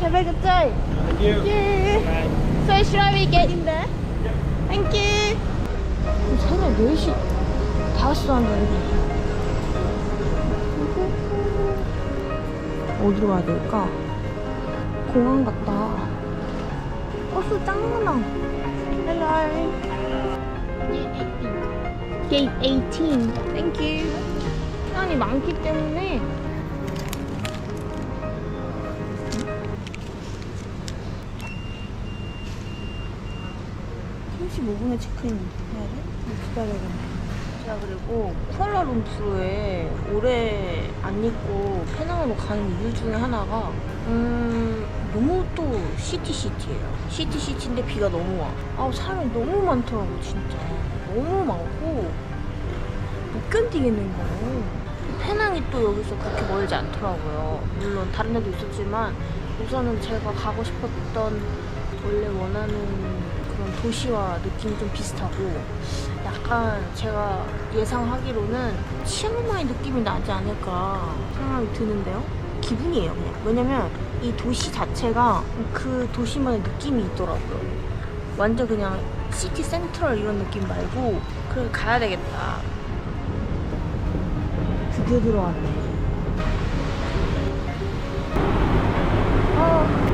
Have a good day. Thank you. Yeah. Bye. So should we get in there? Thank you. 새벽 4시, 5시도 안 되는데. 어디로 가야 될까? 공항 같다. 버스 짱 많아. Hello. Gate 18. Thank you. 시간이 많기 때문에 35분에 체크인 해야 돼? 기다려야겠네. 제가 그리고 쿠알라룸푸르에 오래 안 있고 페낭으로 가는 이유 중에 하나가 음 너무 또 시티 시티예요. 시티 시티인데 비가 너무 와. 아우 사람이 너무 많더라고 진짜. 너무 많고 못 견디겠는 거예요. 페낭이 또 여기서 그렇게 멀지 않더라고요. 물론 다른 데도 있었지만 우선은 제가 가고 싶었던 원래 원하는 도시와 느낌이 좀 비슷하고 약간 제가 예상하기로는 치앙마이 느낌이 나지 않을까 생각이 드는데요. 기분이에요, 그냥. 왜냐면 이 도시 자체가 그 도시만의 느낌이 있더라고요. 완전 그냥 시티 센트럴 이런 느낌 말고 그래 가야 되겠다. 드디어 들어왔네. 어.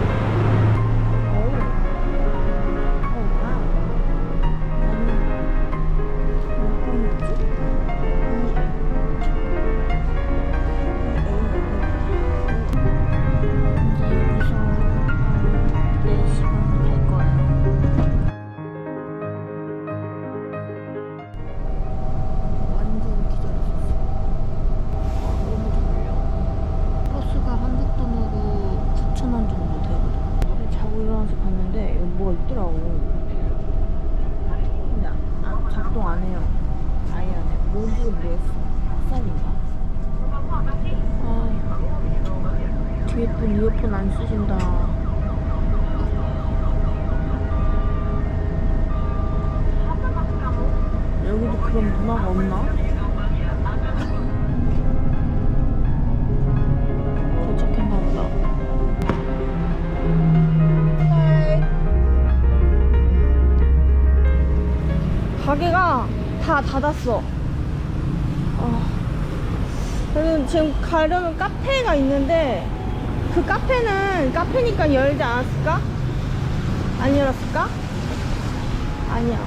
분 이어폰 안 쓰신다. 여기도 그런 문화가 없나? 도착했나 보다. 가게가 다 닫았어. 아, 저는 지금 가려는 카페가 있는데 그 카페는 카페니까 열지 않았을까? 안 열었을까? 아니야.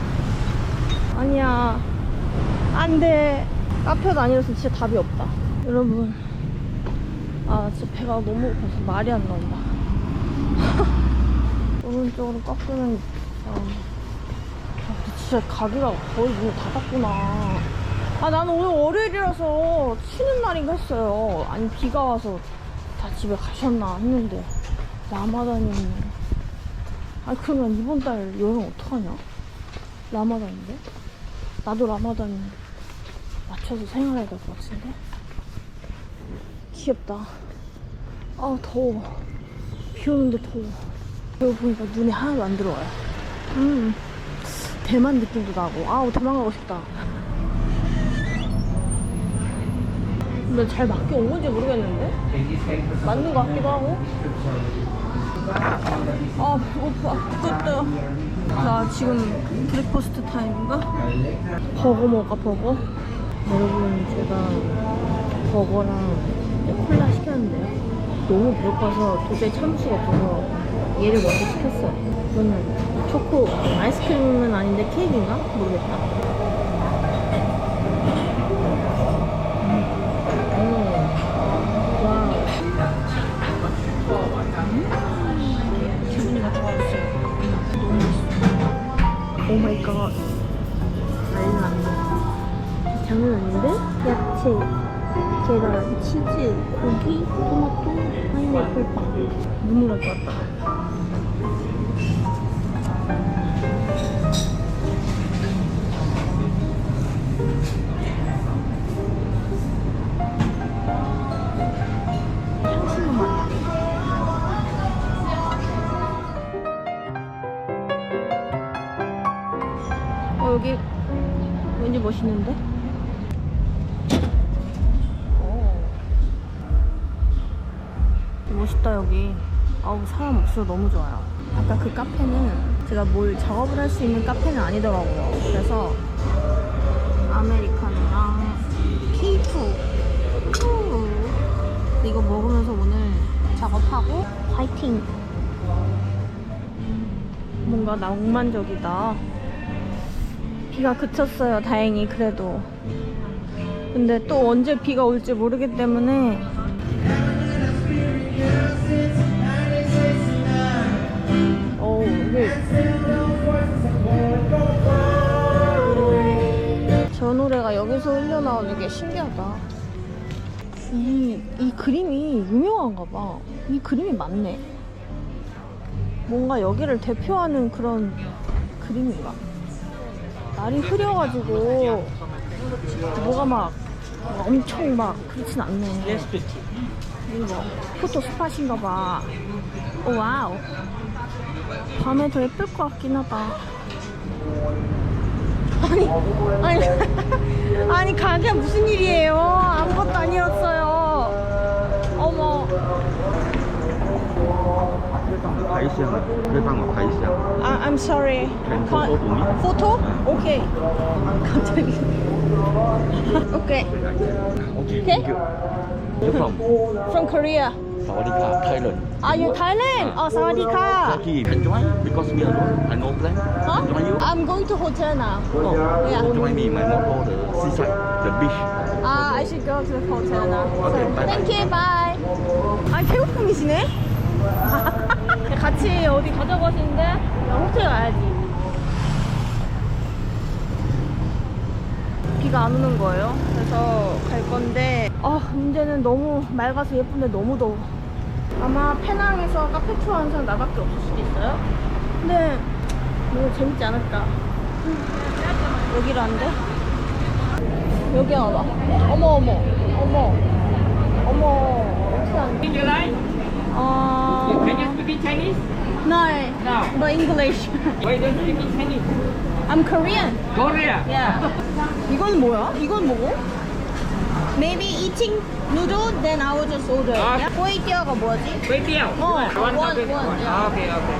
아니야. 안 돼. 카페도 안 열어서 진짜 답이 없다. 여러분. 아, 진짜 배가 너무 고파서 말이 안 나온다. 오른쪽으로 꺾으면, 아, 아, 진짜 가게가 거의 문을 닫았구나. 아, 나는 오늘 월요일이라서 쉬는 날인가 했어요. 아니, 비가 와서 다 집에 가셨나 했는데, 라마단이었네. 아, 그러면 이번 달 여행 어떡하냐? 라마단인데? 나도 라마단 맞춰서 생활해야 될 것 같은데? 귀엽다. 아, 더워. 비 오는데 더워. 여기 보니까 눈에 하나도 안 들어와요. 음, 대만 느낌도 나고. 아우, 대만 가고 싶다. 근데 잘 맞게 온 건지 모르겠는데? 맞는 것 같기도 하고. 아, 배고파. 죽겠다. 나 지금 브렉퍼스트 타임인가? 버거 먹을까, 버거? 여러분, 제가 버거랑 콜라 시켰는데요. 너무 배고파서 도저히 참을 수가 없어서 얘를 먼저 시켰어요. 이거는 초코, 아이스크림은 아닌데 케이크인가? 모르겠다. 갓. 난리 났네. 장난 아닌데? 야채, 계란, 치즈, 고기, 토마토, 파인애플 빵. 눈물 날것 같다. 멋있다, 여기. 아우 사람 없어서 너무 좋아요. 아까 그 카페는 제가 뭘 작업을 할 수 있는 카페는 아니더라고요. 그래서 아메리카노랑 케이프 후. 이거 먹으면서 오늘 작업하고 화이팅. 뭔가 낭만적이다. 비가 그쳤어요. 다행히 그래도. 근데 또 언제 비가 올지 모르기 때문에 노래가 여기서 흘러나오는 게 신기하다. 이, 이 그림이 유명한가 봐. 이 그림이 맞네. 뭔가 여기를 대표하는 그런 그림인가? 날이 흐려가지고 뭐가 막 엄청 막 그렇진 않네. 이거 뭐 포토 스팟인가 봐. 오, 와우. 밤에 더 예쁠 것 같긴 하다. 아니, 아니, 아니, 가게 무슨 일이에요? 아무것도 아니었어요. 어머. 뭐 아, 그래방 I'm sorry. 벤 포토 보미? 포토? 오케이. 갑자기. 오케이. 오케이. Okay. You from? From Korea. Sawadika, Thailand. Are you Thailand? Oh, 사와디카. Turkey, join because me alone. I no plan. Huh? Join you. I'm going to hotel now. Oh, Yeah. join me. My motto, the seaside, the beach. 아, I should go to the hotel now. Okay, bye. Thank you, bye. 아, 태국 분이시네? 같이 어디 가자고 하시는데 야, 호텔 가야지. 비가 안 오는 거예요. 그래서 갈 건데 아, 문제는 너무 맑아서 예쁜데 너무 더워. 아마 페낭에서 카페 투어 하는 사람 나밖에 없을 수도 있어요. 근데 뭐 재밌지 않을까. 여기라는데? 여기 와봐. 어머 어머 어머 어머 어떻게 안 돼? In your life? 어... Can you speak in Chinese? No, No. but English. Why don't you speak in Chinese? I'm Korean. Korea. Yeah. 이건 뭐야? 이건 뭐고? Maybe eating noodle, then I will just order. 아. Yeah? 꼬이띠어가 뭐지? There. 어, one, one, topic, one, one. yeah. Okay, okay.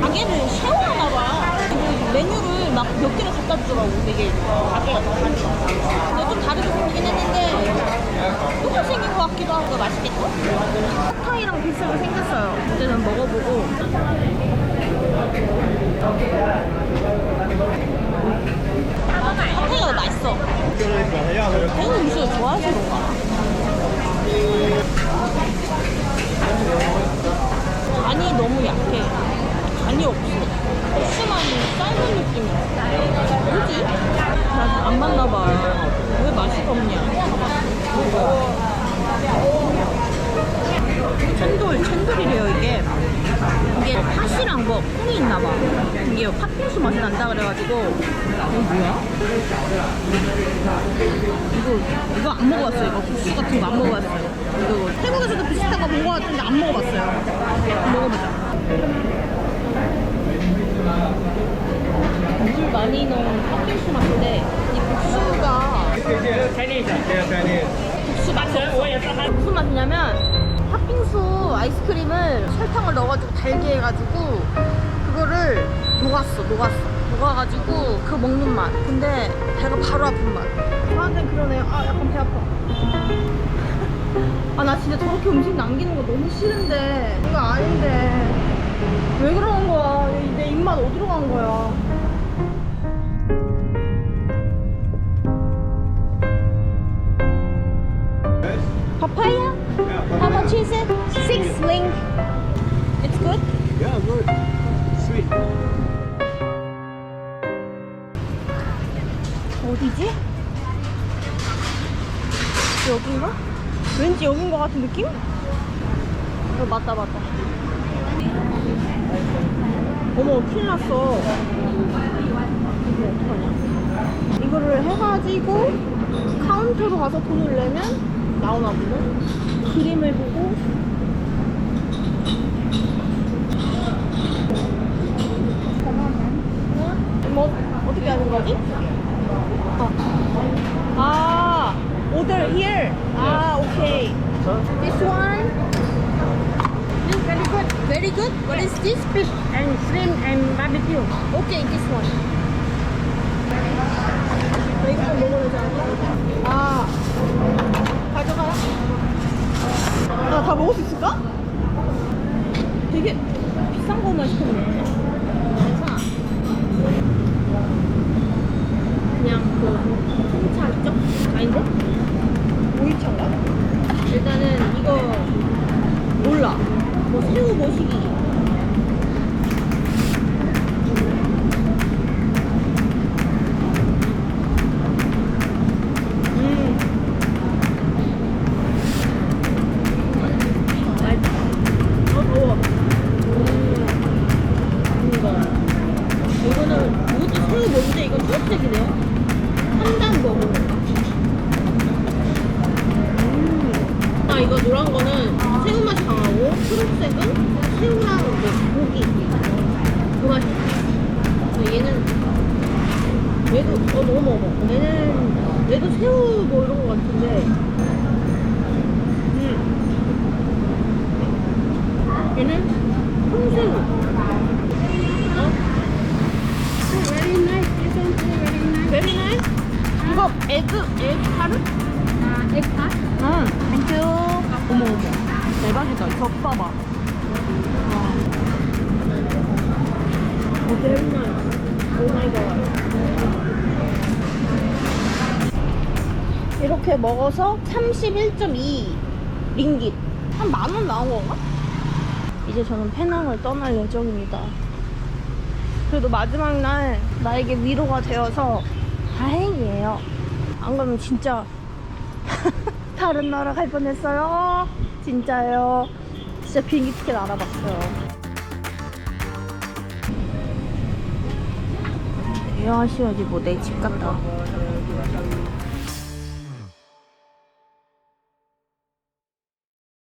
가게를 쉐어하나 봐. 그 메뉴를 막 몇 개를 갖다 주더라고, 되게. 가게가 다 다르게. 근데 좀 다르게 생기긴 했는데, 똑같이 생긴 것 같기도 하고 맛있겠다? 핫타이랑 비슷하게 생겼어요. 이제는 먹어보고. 핫타이가 맛있어. 태국 음식을 좋아해서 그런가? 간이 너무 약해. 간이 없어. 혹시만 삶은 느낌이야. 뭐지? 나안 맞나 봐. 왜 맛이 없냐? 챈돌, 챈돌이래요, 이게. 이게 팥이랑 뭐 콩이 있나 봐. 이게 팥빙수 맛이 난다 그래가지고. 이거 뭐야? 이거, 이거 안 먹어봤어요. 이거 국수 같은 거 안 먹어봤어요. 이거 태국에서도 비슷한 거 본 거 같은데 안 먹어봤어요. 먹어보자. 물 많이 넣은 팥빙수 맛인데 이 국수가 Chinese. 국수 맛이 없어. 무슨 맛이냐면 팥빙수 아이스크림을 설탕을 넣어가지고 달게 해가지고 그거를 녹았어 녹았어. 녹아가지고 그거 먹는 맛. 근데 배가 바로 아픈 맛. 저한테는 그러네요. 아 약간 배 아파. 아 나 진짜 저렇게 음식 남기는 거 너무 싫은데. 이거 아닌데. 왜 그러는 거야? 내- 내 입맛 어디로 간 거야? Papaya? How much is it? Six link. It's good? Yeah, good. Sweet. 어디지? 여긴가? 왠지 여긴 것 같은 느낌? 어, 맞다, 맞다. 어머, 큰일 났어. 이거? 이거를 해가지고 카운터로 가서 돈을 내면 나오나 보네? 그림을 보고 응? 뭐, 어떻게 하는 거지? 어. 아, order here. 아, okay. This one. Very good. What is this? Beef. And shrimp and barbecue. Okay, this one. 나 이거 좀 먹어야 돼. 아, 가져가 라. 나다 먹을 수 있을까? 되게 비싼 거만 시켰네. 그 얘는 얘도 어 너무 먹어. 얘는 얘도 새우 뭐 이런 거 같은데. 음. 얘는 홍새우. 어? Very nice. Very nice. 이거 에그 에그 카르? Uh, egg tart. 응. 땡큐. 어머 어머. 대박이다. 겹 봐봐. 와. 오 베리 나 이렇게 먹어서 31.2 링깃. 한 만 원 나온 건가? 이제 저는 페낭을 떠날 예정입니다. 그래도 마지막 날 나에게 위로가 되어서 다행이에요. 안 그러면 진짜 다른 나라 갈 뻔했어요. 진짜요. 진짜 비행기 티켓 알아봤어요. 이해하셔야지 뭐 내 집 같다.